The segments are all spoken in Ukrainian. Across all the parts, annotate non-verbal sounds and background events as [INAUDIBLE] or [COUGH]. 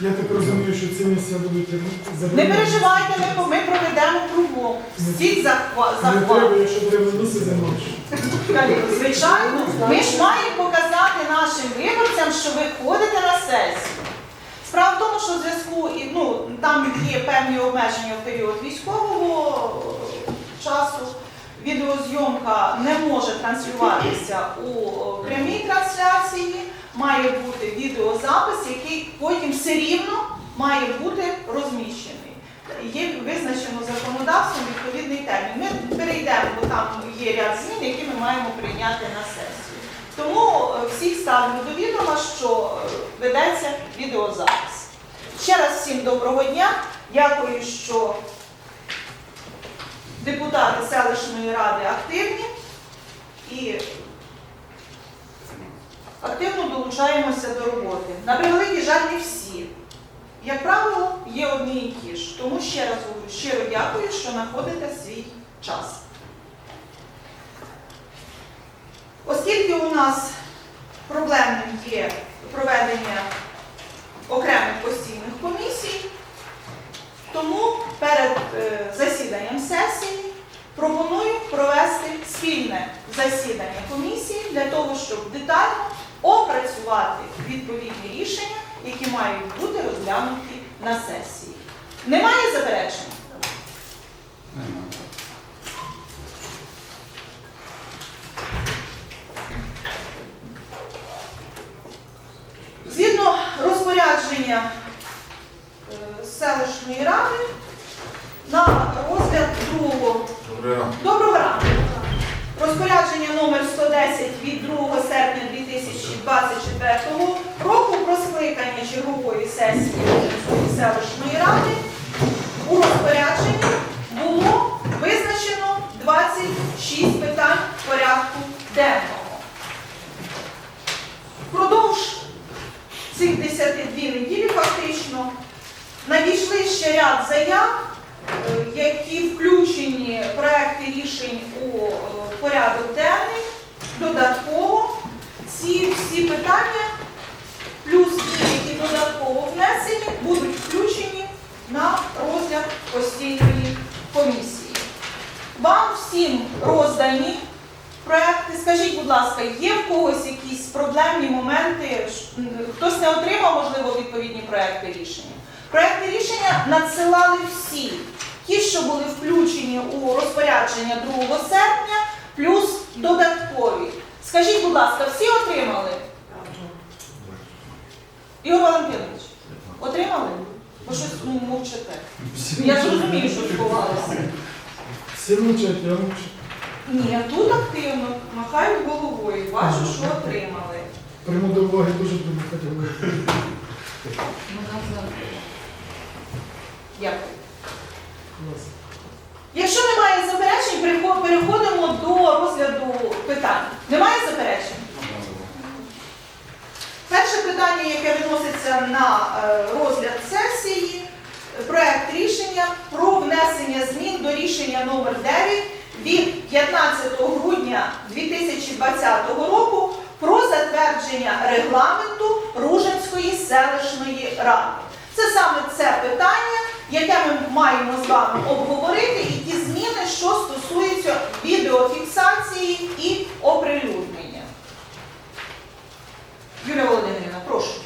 Я так розумію, що ці місця будуть Не заборонені. переживайте, ми, ми проведемо кругом. Всіх захва- Не треба, захват. якщо треба місце займатися. Звичайно, ми ж маємо показати нашим виборцям, що ви ходите на сесію. Справа в тому, що в зв'язку і ну там є певні обмеження в період військового е, часу. Відеозйомка не може транслюватися у е, прямій трансляції. Має бути відеозапис, який потім все рівно має бути розміщений. Є визначено законодавством відповідний термін. Ми перейдемо, бо там є ряд змін, які ми маємо прийняти на сесію. Тому е, всіх ставлю до відома, що е, ведеться відеозапис. Ще раз всім доброго дня. Дякую, що депутати селищної ради активні і активно долучаємося до роботи. На превеликий жаль, не всі. Як правило, є одні і ті ж. Тому ще раз говорю, щиро дякую, що знаходите свій час. Оскільки у нас проблемним є проведення окремих постійних комісій, тому перед е, засіданням сесії пропоную провести спільне засідання комісії для того, щоб детально опрацювати відповідні рішення, які мають бути розглянуті на сесії. Немає заперечень? Згідно розпорядження е, селищної ради на розгляд другого Доброго ранку. Розпорядження номер 110 від 2 серпня 2024 року про скликання чергової сесії селищної ради у розпорядженні було визначено 26 питань порядку денного. Впродовж цих 52 неділі фактично надійшли ще ряд заяв, е, які включені проекти рішень у е, порядок денний. Додатково ці всі питання, плюс ті, які додатково внесені, будуть включені на розгляд постійної комісії. Вам всім роздані проекти. Скажіть, будь ласка, є в когось якісь проблемні моменти? Хтось не отримав, можливо, відповідні проекти рішення? Проекти рішення надсилали всі. Ті, що були включені у розпорядження 2 серпня, плюс додаткові. Скажіть, будь ласка, всі отримали? Ігор Валентинович, отримали? Ви щось ну, мовчите. Я ж розумію, що відбувалося. Всі мовчать, я мовчу. Ні, тут активно махають головою, бачу, що отримали. Прийму до уваги дуже дуже хотів. Дякую. Якщо немає заперечень, переходимо до розгляду питань. Немає заперечень? Перше питання, яке виноситься на е, розгляд сесії, проект рішення про внесення змін до рішення номер 9 від 15 грудня 2020 року про затвердження регламенту Ружинської селищної ради. Це саме це питання, яке ми маємо з вами обговорити, що стосуються відеофіксації і оприлюднення. Юлія Володимирівна, прошу.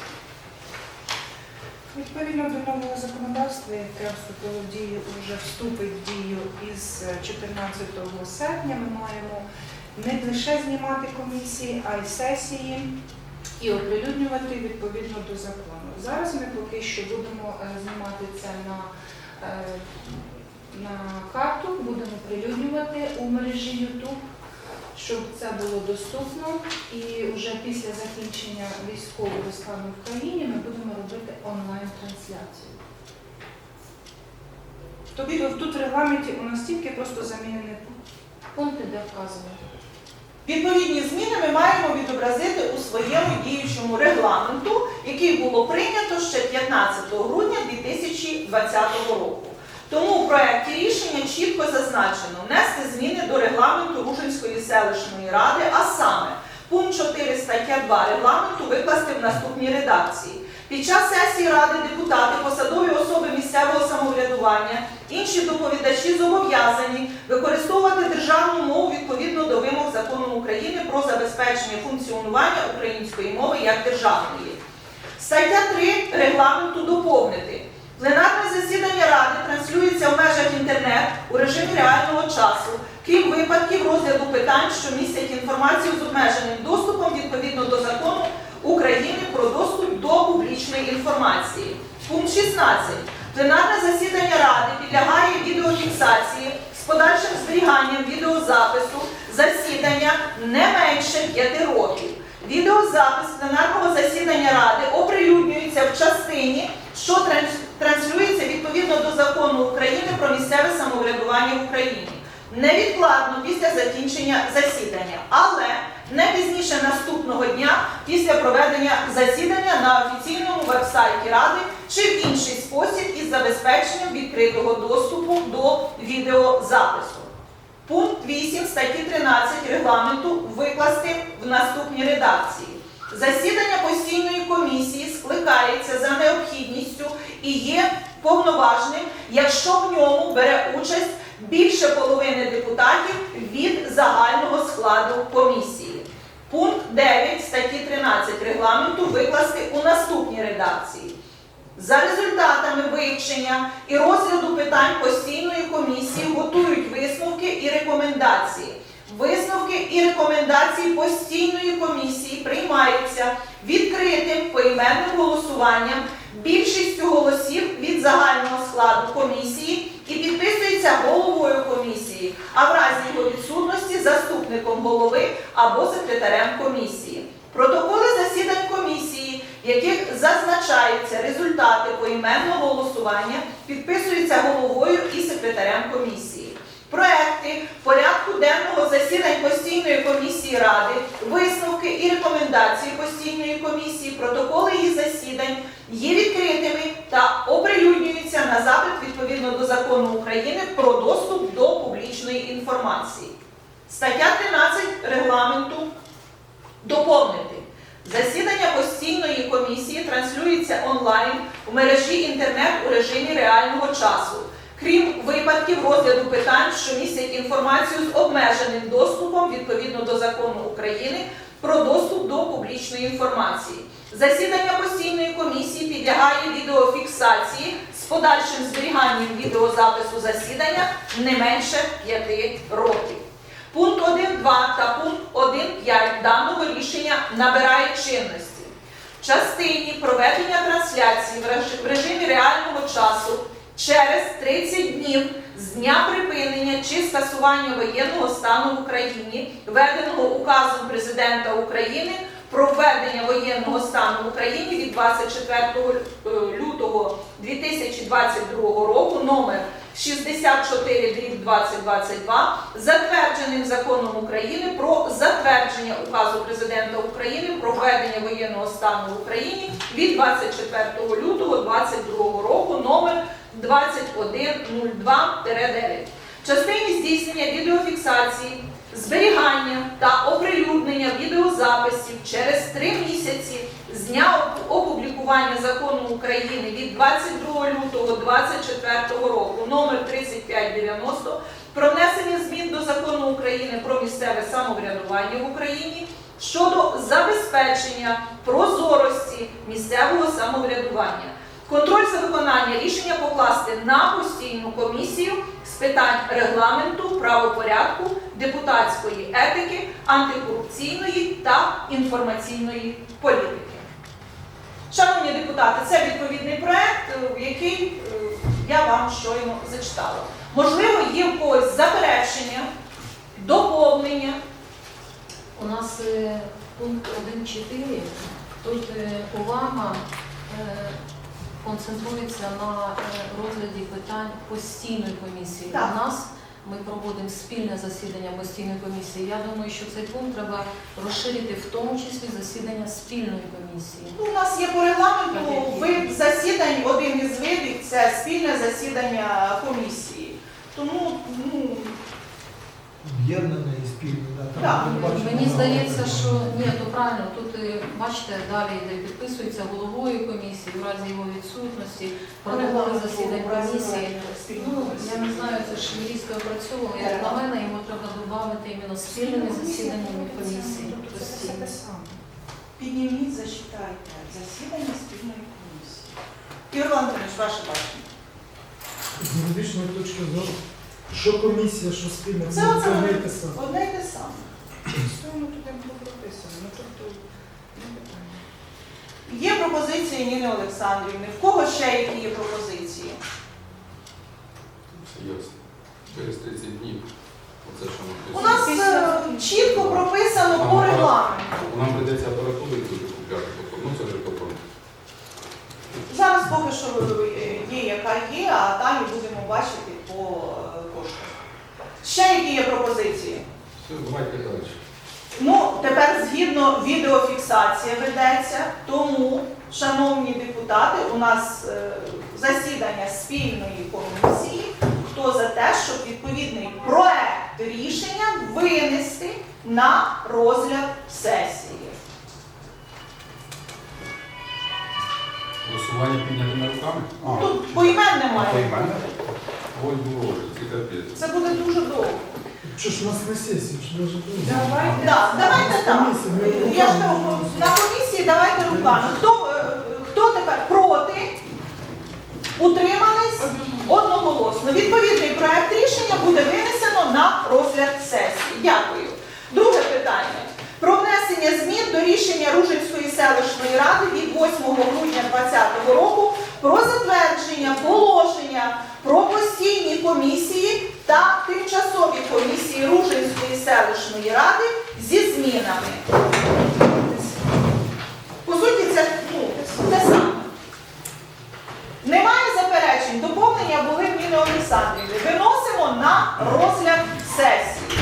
Відповідно до нового законодавства, яке вступило в дію, вже вступить в дію із 14 серпня, ми маємо не лише знімати комісії, а й сесії і оприлюднювати відповідно до закону. Зараз ми поки що будемо е, знімати це на, е, на карту, будемо оприлюднювати у мережі YouTube, щоб це було доступно. І вже після закінчення військового стану в країні ми будемо робити онлайн-трансляцію. Тобто тут в регламенті у нас тільки просто замінені пункти, де вказано. Відповідні зміни ми маємо відобразити у своєму діючому регламенту, який було прийнято ще 15 грудня 2020 року. Тому у проєкті рішення чітко зазначено внести зміни до регламенту Ружинської селищної ради, а саме пункт 4 стаття 2 регламенту викласти в наступній редакції. Під час сесії Ради депутати, посадові особи місцевого самоврядування, інші доповідачі зобов'язані використовувати державну мову відповідно до вимог закону України про забезпечення функціонування української мови як державної. Стаття 3 регламенту доповнити. Пленарне засідання Ради транслюється в межах інтернет у режимі реального часу, крім випадків розгляду питань, що містять інформацію з обмеженим доступом відповідно до закону України про доступ до публічної інформації. Пункт 16. Пленарне засідання Ради підлягає відеофіксації з подальшим зберіганням відеозапису засідання не менше 5 років. Відеозапис пленарного засідання Ради оприлюднюється в частині, що транс- транслюється відповідно до закону України про місцеве самоврядування в Україні. Невідкладно після закінчення засідання, але не пізніше наступного дня після проведення засідання на офіційному вебсайті Ради чи в інший спосіб із забезпеченням відкритого доступу до відеозапису. Пункт 8 статті 13 регламенту викласти в наступній редакції. Засідання постійної комісії скликається за необхідністю і є повноважним, якщо в ньому бере участь більше половини депутатів від загального складу комісії. Пункт 9 статті 13 регламенту викласти у наступній редакції. За результатами вивчення і розгляду питань постійної комісії готують висновки і рекомендації. Висновки і рекомендації постійної комісії приймаються відкритим поіменним голосуванням більшістю голосів від загального складу комісії і підписується головою комісії, а в разі його відсутності заступником голови або секретарем комісії. Протоколи засідань комісії, в яких зазначаються результати поіменного голосування, підписуються головою і секретарем комісії. Проекти порядку денного засідань постійної комісії Ради, висновки і рекомендації постійної комісії, протоколи її засідань є відкритими та оприлюднюються на запит відповідно до закону України про доступ до публічної інформації. Стаття 13 регламенту доповнити. Засідання постійної комісії транслюється онлайн у мережі інтернет у режимі реального часу, крім випадків розгляду питань, що містять інформацію з обмеженим доступом відповідно до закону України про доступ до публічної інформації. Засідання постійної комісії підлягає відеофіксації з подальшим зберіганням відеозапису засідання не менше 5 років. Пункт 1.2 та пункт 1.5 даного рішення набирає чинності. В частині проведення трансляції в режимі реального часу через 30 днів з дня припинення чи скасування воєнного стану в Україні, введеного указом Президента України про введення воєнного стану в Україні від 24 е, лютого 2022 року номер 64 2022 затвердженим законом України про затвердження указу президента України про введення воєнного стану в Україні від 24 лютого 2022 року номер 2102-9. В частині здійснення відеофіксації, зберігання та оприлюднення відеозаписів через три місяці з дня опублікування закону України від 22 лютого 2024 року номер 3590 про внесення змін до закону України про місцеве самоврядування в Україні щодо забезпечення прозорості місцевого самоврядування. Контроль за виконання рішення покласти на постійну комісію з питань регламенту, правопорядку, депутатської етики, антикорупційної та інформаційної політики. Шановні депутати, це відповідний проект, е, який е, я вам щойно зачитала. Можливо, є в когось заперечення, доповнення. У нас е, пункт 1.4. Тут увага концентрується на е, розгляді питань постійної комісії. Так. У нас ми проводимо спільне засідання постійної комісії. Я думаю, що цей пункт треба розширити в тому числі засідання спільної комісії. Ну, у нас є по регламенту вид засідань, один із видів це спільне засідання комісії. Тому ну, Об'єднаний і спільно, да, там Так. передбачено. Мені здається, що ні, то правильно. Тут е, бачите, далі йде підписується головою комісії в разі його відсутності. Протоколи засідань комісії. Ну, я не знаю, це ж юристка опрацьовувала. Як на мене, йому треба додати іменно спільними засіданнями комісії. Тобто це все те саме. Підніміть, зачитайте засідання спільної комісії. Ігор Валентинович, ваше бачення. З юридичної точки зору, що комісія, що спільно, Це це одне і те саме. Одне те саме. Все воно туди було прописано. Ну, тобто, не питання. Є пропозиції Ніни Олександрівни. В кого ще які є пропозиції? Ясно. Через 30 днів. Оце що ми У нас е, чітко прописано по регламенту. Нам прийдеться апаратуру туди купляти, тобто, ну це вже потім. Зараз поки що е, є, яка є, а далі будемо бачити по е. Ще які є пропозиції? Все, давайте далі. Ну, тепер згідно відеофіксація ведеться, тому, шановні депутати, у нас е, засідання спільної комісії. Хто за те, щоб відповідний проект рішення винести на розгляд сесії? Голосування піднятими руками? Тут поімен немає. поіменне? Ой, боже, це капець. Це буде дуже довго. Що ж у нас не сесія, що даже Давайте. Так, давайте так. Комісія, ми Я ж кажу, на комісії давайте руками. Хто, е, хто тепер проти? Утримались одноголосно. Відповідний проект рішення буде винесено на розгляд сесії. Дякую. Друге питання. Про внесення змін до рішення Ружинської селищної ради від 8 грудня 2020 року про затвердження положення про постійні комісії та тимчасові комісії Ружинської селищної ради зі змінами. По суті, це ну, те саме. Немає заперечень. Доповнення були в Ніни Олександрівни. Виносимо на розгляд сесії.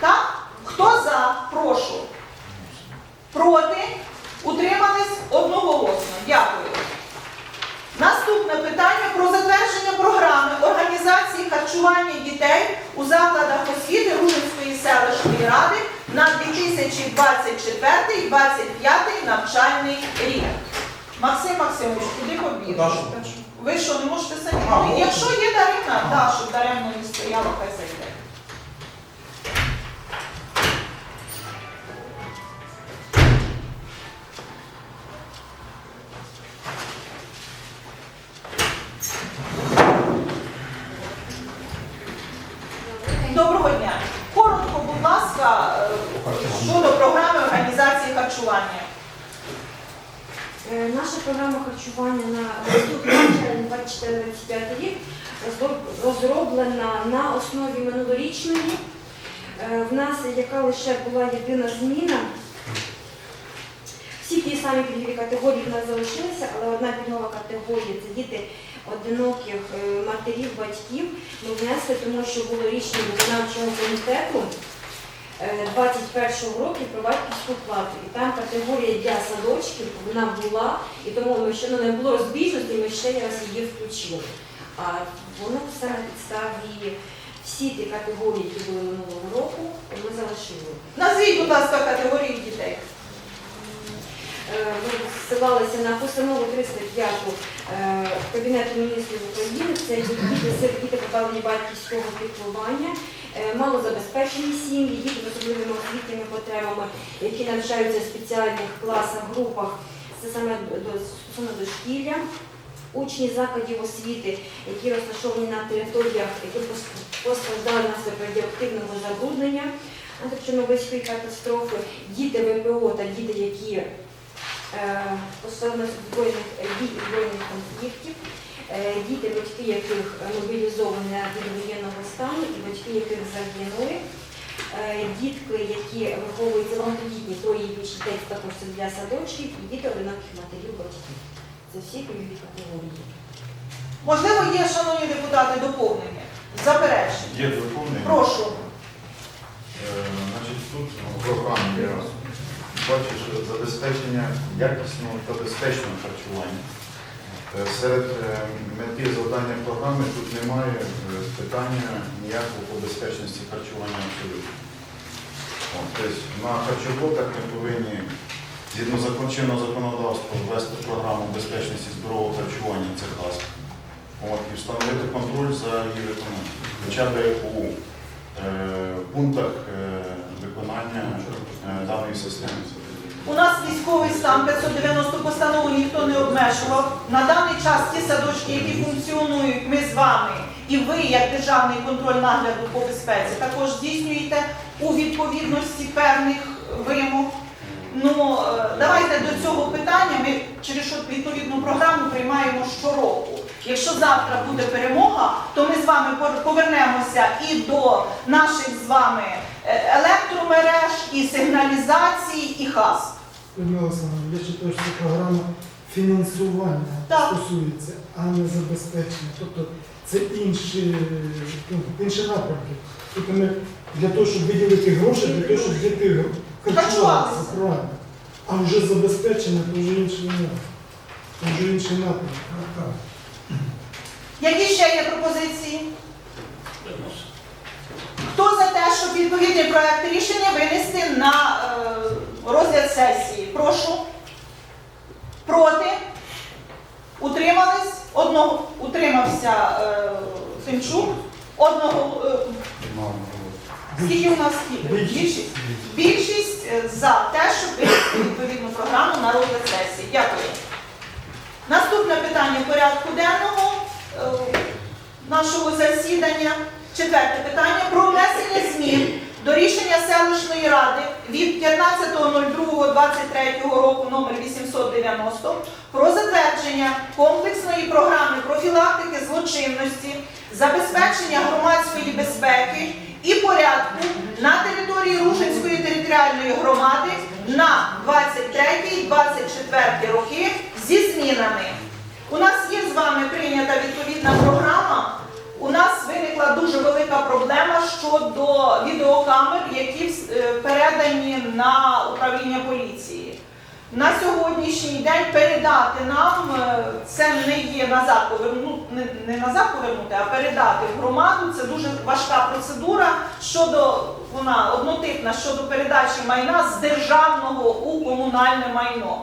Так? Хто за? Прошу. Проти? Утримались одноголосно. Дякую. Наступне питання про затвердження програми організації харчування дітей у закладах освіти Ружинської селищної ради на 2024-2025 навчальний рік. Максим Максимович, куди побіг? Ви що, не можете самі? Ну. Якщо є Дарина, так, щоб даремно не стояла, хай зайде. Розроблена на основі минулорічної. Е, В нас яка лише була єдина зміна. Всі ті самі пільгові категорії в нас залишилися, але одна пільгова категорія це діти одиноких е, матерів, батьків. Ми внесли, тому що було рішення виконавчого комітету е, 21 року про батьківську плату. І там категорія для садочків вона була, і тому ми ще ну, не було розбіжності, ми ще раз її включили. А воно все на підставі всі ті категорії, які були минулого року, ми залишили. Назвіть, будь ласка, категорії дітей. Е, Ми ссилалися на постанову 305 е, Кабінету міністрів України. Це діти серед діти позбавлені батьківського піклування, е, малозабезпечені сім'ї, діти з особливими освітніми потребами, які навчаються в спеціальних класах, групах. Це саме до дошкілля. Учні закладів освіти, які розташовані на територіях, які постраждали внаслідок радіоактивного забруднення, античорнобильської катастрофи, діти ВПО та діти, які е, постраждали е, дій збройних конфліктів, е, діти, батьки яких мобілізовані від воєнного стану і батьки, яких загинули, дітки, які виховуються багатодітні, троє більше дітей, також для садочків, і діти одиноких матерів батьків. Це всі пільгові категорії. Можливо, є, шановні депутати, доповнення. Заперечення. Є доповнення. Прошу. Е, Значить, тут в програмі я бачу, що забезпечення якісного та безпечного харчування. Е, Серед е, мети завдання програми тут немає е, питання ніякого по безпечності харчування абсолютно. От, Тобто на харчоблоках ми повинні згідно закон- чинного законодавства ввести програму безпечності здорового харчування це. От, і встановити контроль за її виконанням. Хоча б у е, пунктах е, виконання е, даної системи. У нас військовий стан 590 постанову ніхто не обмежував. На даний час ті садочки, які функціонують, ми з вами і ви, як державний контроль нагляду по безпеці, також здійснюєте у відповідності певних вимог. Ну е, давайте до цього питання. Ми через відповідну програму приймаємо щороку. Якщо завтра буде перемога, то ми з вами повернемося і до наших з вами е, електромереж, і сигналізації, і хас. Людмила Олександровна, я читаю, що програма фінансування Так. стосується, а не забезпечення. Тобто це інші, ну, інші напрямки. Тобто ми для того, щоб виділити гроші, для того, щоб діти харчувалися, правильно. А вже забезпечення, то вже інший напрямок. Вже інший напрямок. Які ще є пропозиції? Хто за те, щоб відповідний проект рішення винести на е, розгляд сесії? Прошу. Проти? Утримались? Одного утримався е, Тимчук. Одного е, скільки у нас скільки? Більшість. Більшість е, за те, щоб винести відповідну програму на розгляд сесії. Дякую. Наступне питання порядку денного е, нашого засідання. Четверте питання про внесення змін до рішення селищної ради від 15.02.23 року номер 890 про затвердження комплексної програми профілактики злочинності, забезпечення громадської безпеки і порядку на території Рушинської територіальної громади на 23-24 роки зі змінами. У нас є з вами прийнята відповідна програма. У нас виникла дуже велика проблема щодо відеокамер, які е, передані на управління поліції. На сьогоднішній день передати нам е, це не є назад повернути, не, не назад повернути, а передати в громаду. Це дуже важка процедура щодо вона однотипна щодо передачі майна з державного у комунальне майно.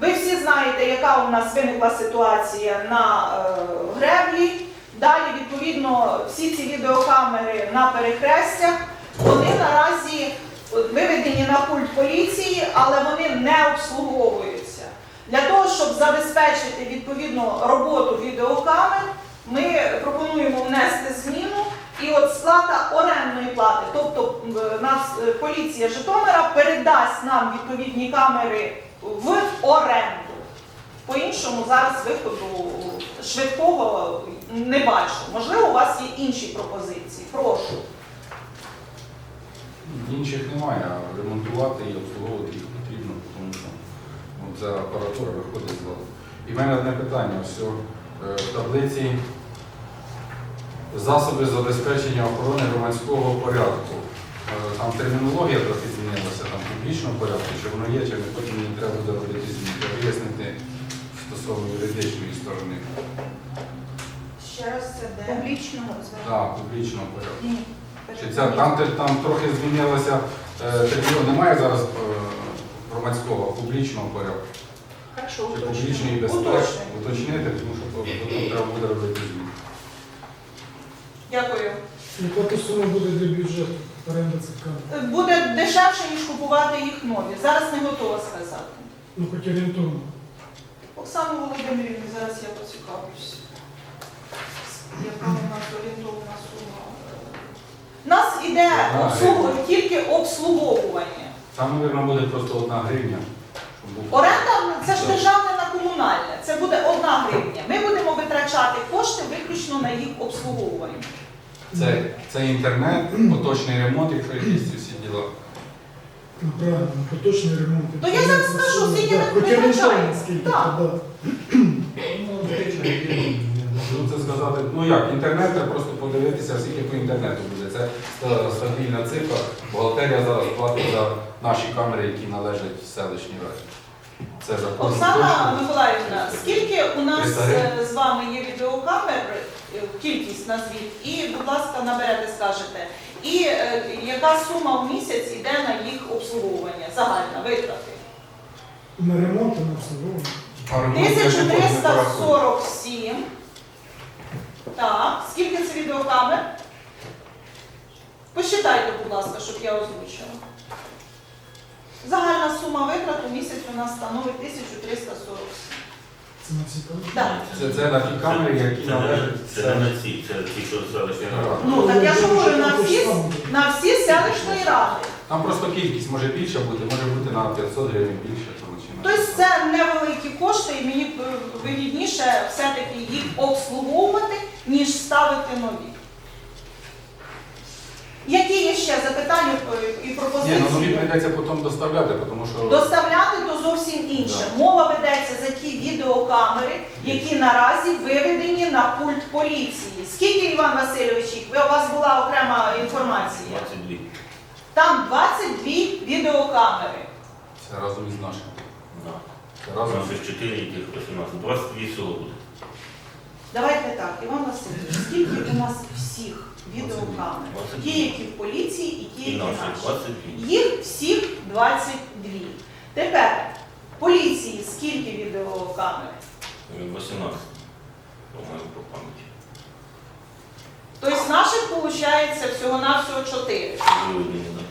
Ви всі знаєте, яка у нас виникла ситуація на е, греблі. Далі, відповідно, всі ці відеокамери на перехрестях, вони наразі виведені на пульт поліції, але вони не обслуговуються. Для того, щоб забезпечити відповідну роботу відеокамер, ми пропонуємо внести зміну і от сплата орендної плати. Тобто е, нас е, поліція Житомира передасть нам відповідні камери в оренду. По-іншому зараз виходу швидкого не бачу. Можливо, у вас є інші пропозиції. Прошу. Інших немає, а ремонтувати і обслуговувати їх потрібно, тому що ну, ця апаратура виходить з ладу. І в мене одне питання. Ось е, в таблиці засоби забезпечення охорони громадського порядку. Е, Там термінологія трохи змінилася, там публічного порядку, чи воно є, чи не потім мені треба буде робити зміни, вияснити стосовно юридичної сторони. Ще раз це де? Публічного Так, публічного порядку. Ні. Чи ця, там, там трохи змінилося, е, немає зараз е, громадського, а публічного порядку. Хорошо, Чи уточнюємо. публічної безпеки Уточнюємо. уточнити, тому що потім треба буде робити зміни. Дякую. Яка сума буде для бюджету оренда цих камер? Буде дешевше, ніж купувати їх нові. Зараз не готова сказати. Ну, хоч орієнтовно. Оксану Володимирівну, зараз я поцікавлюся. Яка у нас орієнтовна сума? У нас іде Одна обслуговування, тільки обслуговування. Там, мабуть, буде просто одна гривня. щоб Оренда це ж державне на комунальне. Це буде одна гривня. Ми будемо витрачати кошти виключно на їх обслуговування. Це, це інтернет, [CLEARS THROAT] поточний ремонт, якщо якісь ці всі діла. Ну, правильно, поточний ремонт. То я зараз скажу, скільки Так, ви Хоч орієнтовно скільки, Так. то. Ну, це сказати, ну як, інтернет, треба просто подивитися, скільки по інтернету буде. Це ста- стабільна цифра. Бухгалтерія зараз платить за наші камери, які належать селищній раді. Це закон. Оксана Миколаївна, скільки у нас е, з вами є відеокамер, е, кількість назвіть, і, будь ласка, наберете, скажете. І е, яка сума в місяць йде на їх обслуговування, загальна витрати? На ремонт, і на обслуговування. А ремонт я ще потім не порахую. 1347. Так, скільки це відеокамер? Посчитайте, будь ласка, щоб я озвучила. Загальна сума витрат у місяць у нас становить 1347. Це на всі камери. Так. Це, це на ті камери, які Це не належать. це не на ці, це ті, що селищні ради. Ну, так я ж говорю, на всі, саме. на всі селищної ради. Там просто кількість може більша бути, може бути на 500 гривень більше. Тому, чи на Тобто 600. це невеликі кошти, і мені б вигідніше все-таки їх обслуговувати, ніж ставити нові. Які є ще запитання е, і Ні, ну нові пропозиції? Прийдеться потім доставляти, тому що Доставляти то зовсім інше. Да. Мова ведеться за ті відеокамери, які наразі виведені на пульт поліції. Скільки, Іван Васильович, їх? Ви- у вас була окрема інформація? 22. Там 22 відеокамери. це разом із нашим. Да. Це У разом. нас їх 4, яких 18. 22 всього буде. Давайте так, Іван Васильович, скільки у нас всіх відеокамер? Ті, які в поліції, і ті, які наші наші. Їх всіх 22. Тепер поліції скільки відеокамер? 18. По-моєму, по пам'яті. Тобто наших виходить всього-навсього 4. Виведені, да.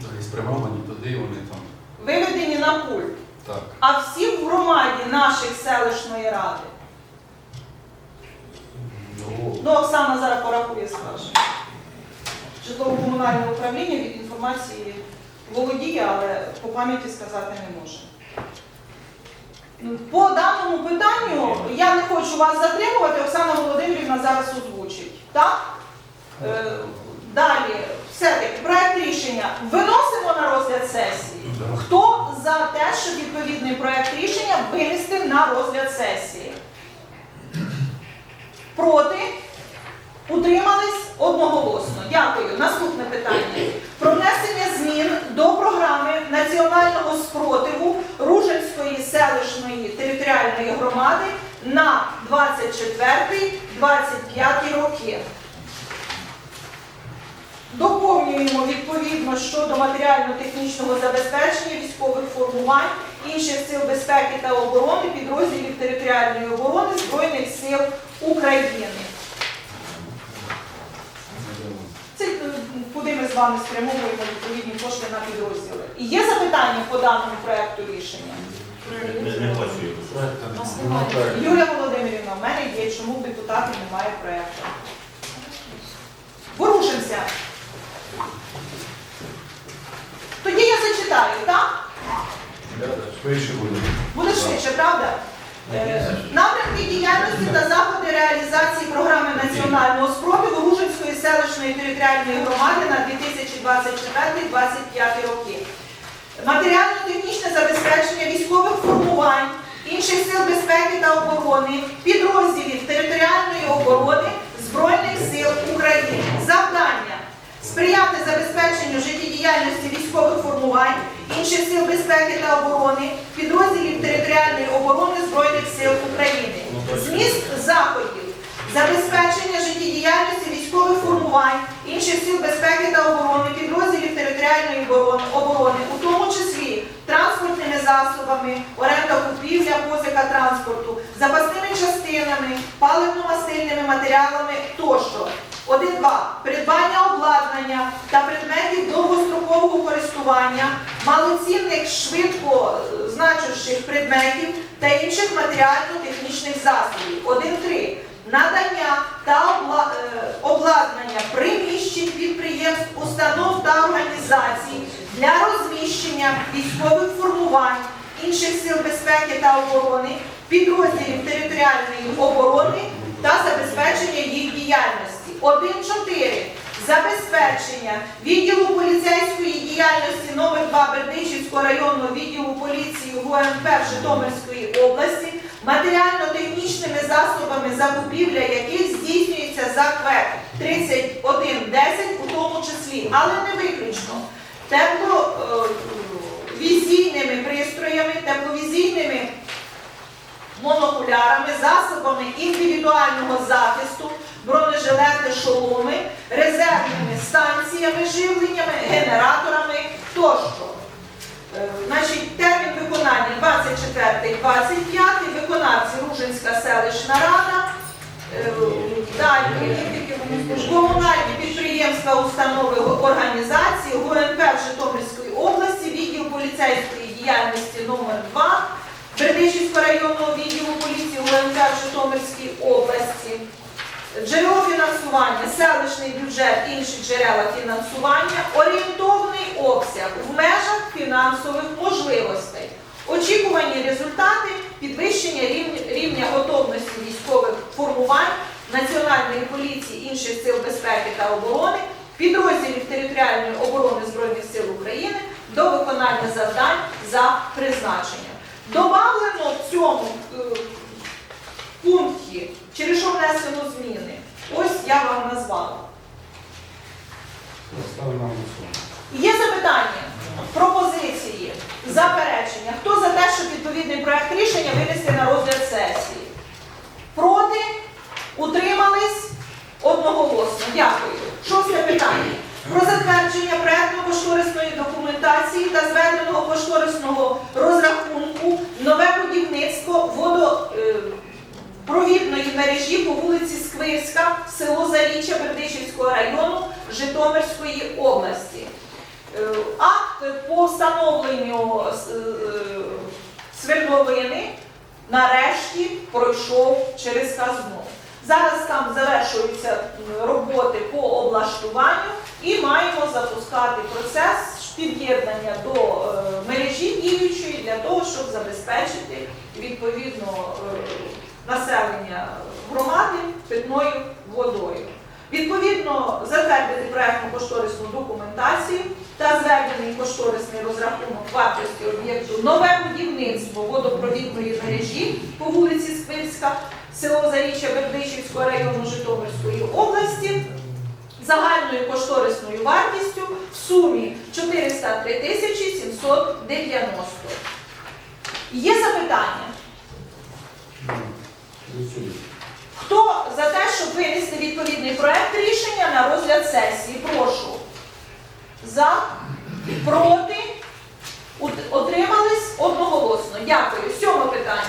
Да, і спрямовані туди, вони там. Виведені на пульт. Так. А всі в громаді наших селищної ради. Ну, Оксана зараз порахує, скаже. Житлово-комунальне управління від інформації володіє, але по пам'яті сказати не може. По даному питанню я не хочу вас затримувати, Оксана Володимирівна зараз озвучить. Так? Е, далі, все-таки проект рішення виносимо на розгляд сесії. Хто за те, щоб відповідний проект рішення винести на розгляд сесії? Проти? Утримались одноголосно. Дякую. Наступне питання. Про внесення змін до програми національного спротиву Ружинської селищної територіальної громади на 24-25 роки. Доповнюємо відповідно щодо матеріально-технічного забезпечення військових формувань інших сил безпеки та оборони підрозділів територіальної оборони Збройних сил України. Це е, куди ми з вами спрямовуємо відповідні кошти на підрозділи. І є запитання по даному проекту рішення? Немає. Юлія Володимирівна, в мене є, чому в депутатів немає проекту. Ворушимося. Тоді так? Швидше буде. Буде швидше, правда? Е, Напрямки діяльності та заходи реалізації програми національного спротиву Ружинської селищної територіальної громади на 2024-2025 роки. Матеріально-технічне забезпечення військових формувань, інших сил безпеки та оборони, підрозділів територіальної оборони Збройних сил України. Завдання сприяти забезпеченню життєдіяльності військових формувань, інших сил безпеки та оборони, підрозділів територіальної оборони Збройних сил України. Зміст заходів, забезпечення життєдіяльності військових формувань, інших сил безпеки та оборони, підрозділів територіальної оборони, у тому числі транспортними засобами, оренда купівля, позика транспорту, запасними частинами, паливно-мастильними матеріалами тощо. 1.2. Придбання обладнання та предметів довгострокового користування, малоцінних швидко значущих предметів та інших матеріально-технічних засобів. 1.3. Надання та е, обладнання приміщень підприємств, установ та організацій для розміщення військових формувань, інших сил безпеки та оборони, підрозділів територіальної оборони та забезпечення їх діяльності. 1.4. Забезпечення відділу поліцейської діяльності номер 2 Бердичівського районного відділу поліції ГУНП Житомирської області матеріально-технічними засобами закупівля яких здійснюється за КВЕК 3110 у тому числі, але не виключно. Тепло, е, пристроями, тепловізійними монокулярами, засобами індивідуального захисту, бронежилети, шоломи, резервними станціями, живленнями, генераторами тощо. Е, Значить, термін виконання 24-25, виконавці Ружинська селищна рада. Е, комунальні підприємства, установи, організації, ГУНП в області, відділ поліцейської діяльності номер 2 Бердичівського районного відділу поліції ГУНП в Житомирській області. Джерело фінансування, селищний бюджет, інші джерела фінансування, орієнтовний обсяг в межах фінансових можливостей. Очікувані результати підвищення рівня, готовності військових формувань Національної поліції інших сил безпеки та оборони, підрозділів територіальної оборони Збройних сил України до виконання завдань за призначенням. Добавлено в цьому е, пункті, через що внесено зміни. Ось я вам назвала. Ставимо на. Є запитання, пропозиції, заперечення. Хто за те, щоб відповідний проект рішення винести на розгляд сесії? Проти? Утримались? Одноголосно. Дякую. Шосте питання. Про затвердження проектно-кошторисної документації та зведеного кошторисного розрахунку нове будівництво водопровідної мережі по вулиці Сквирська, село Заріччя Бердичівського району Житомирської області. Е, Акт по встановленню е, свердловини нарешті пройшов через казну. Зараз там завершуються роботи по облаштуванню і маємо запускати процес під'єднання до е, мережі діючої для того, щоб забезпечити відповідно е, населення громади питною водою. Відповідно, затвердити проектну кошторисну документацію та зведений кошторисний розрахунок вартості об'єкту нове будівництво водопровідної мережі по вулиці Спирська, село Заріччя Бердичівського району Житомирської області загальною кошторисною вартістю в сумі 403 тисячі 790. Є запитання? Хто за те, щоб винести відповідний проект рішення на розгляд сесії? Прошу. За, проти, отримались одноголосно. Дякую. Сьоме питання.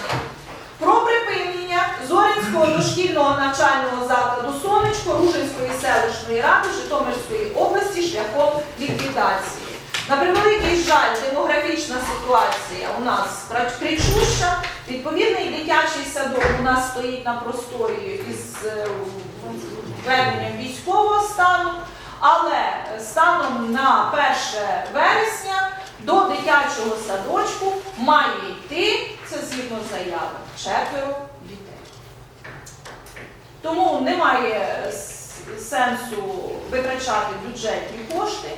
Про припинення Зоринського дошкільного навчального закладу Сонечко Ружинської селищної ради Житомирської області шляхом ліквідації. На превеликий жаль, демографічна ситуація у нас кричуща. Відповідний дитячий садок у нас стоїть на просторі із е, введенням військового стану, але станом на 1 вересня до дитячого садочку має йти, це згідно заяви, четверо дітей. Тому немає сенсу витрачати бюджетні кошти.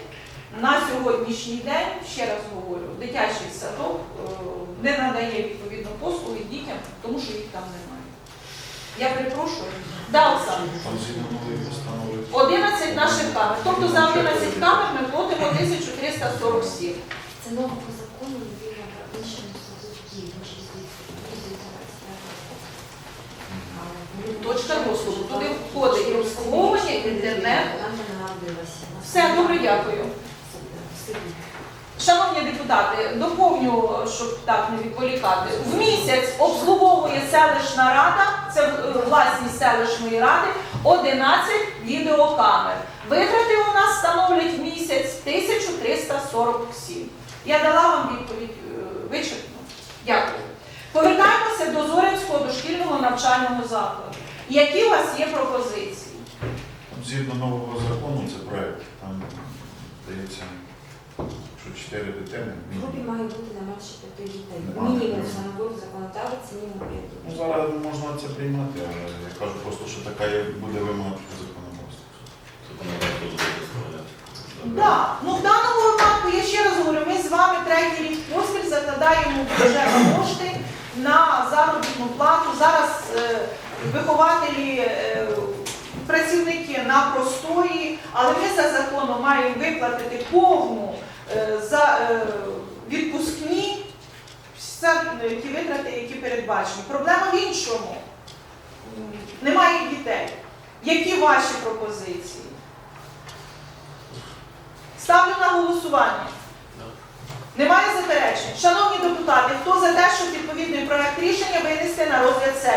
На сьогоднішній день, ще раз говорю, дитячий садок е, не надає відповідно послуги дітям, тому що їх там немає. Я перепрошую. Да, Оксана. Там згідно нової постанови 11 наших камер. Тобто за 11 камер ми платимо 1347. Це нова по закону, про іншому суді, Точка доступу. Туди входить і обслуговування, інтернет. Все, добре, дякую. Шановні депутати, доповню, щоб так не відволікати. В місяць обслуговує селищна рада, це е, власність селищної ради, 11 відеокамер. Витрати у нас становлять в місяць 1347. Я дала вам відповідь е, вичерпну. Дякую. Повертаємося до Зоринського дошкільного навчального закладу. Які у вас є пропозиції? Згідно нового закону, це проект, там дається, що 4 дитини. В групі має бути не менше п'яти дітей. Нема. Мінімум встановив законодавець, мінімум п'яти. Ну, зараз можна це приймати, але я кажу просто, що така є, буде вимога по законодавству. Законодавство буде дозволяти. Да. Ну в даному випадку я ще раз говорю, ми з вами третій рік поспіль закладаємо в бюджет кошти на заробітну плату. Зараз е, вихователі, е, працівники на простої, але ми за законом маємо виплатити повну за, е, відпускні, е, ті витрати, які передбачені. Проблема в іншому. Немає дітей. Які ваші пропозиції? Ставлю на голосування. Немає заперечень. Шановні депутати, хто за те, щоб відповідний проект рішення винести на розгляд сесії?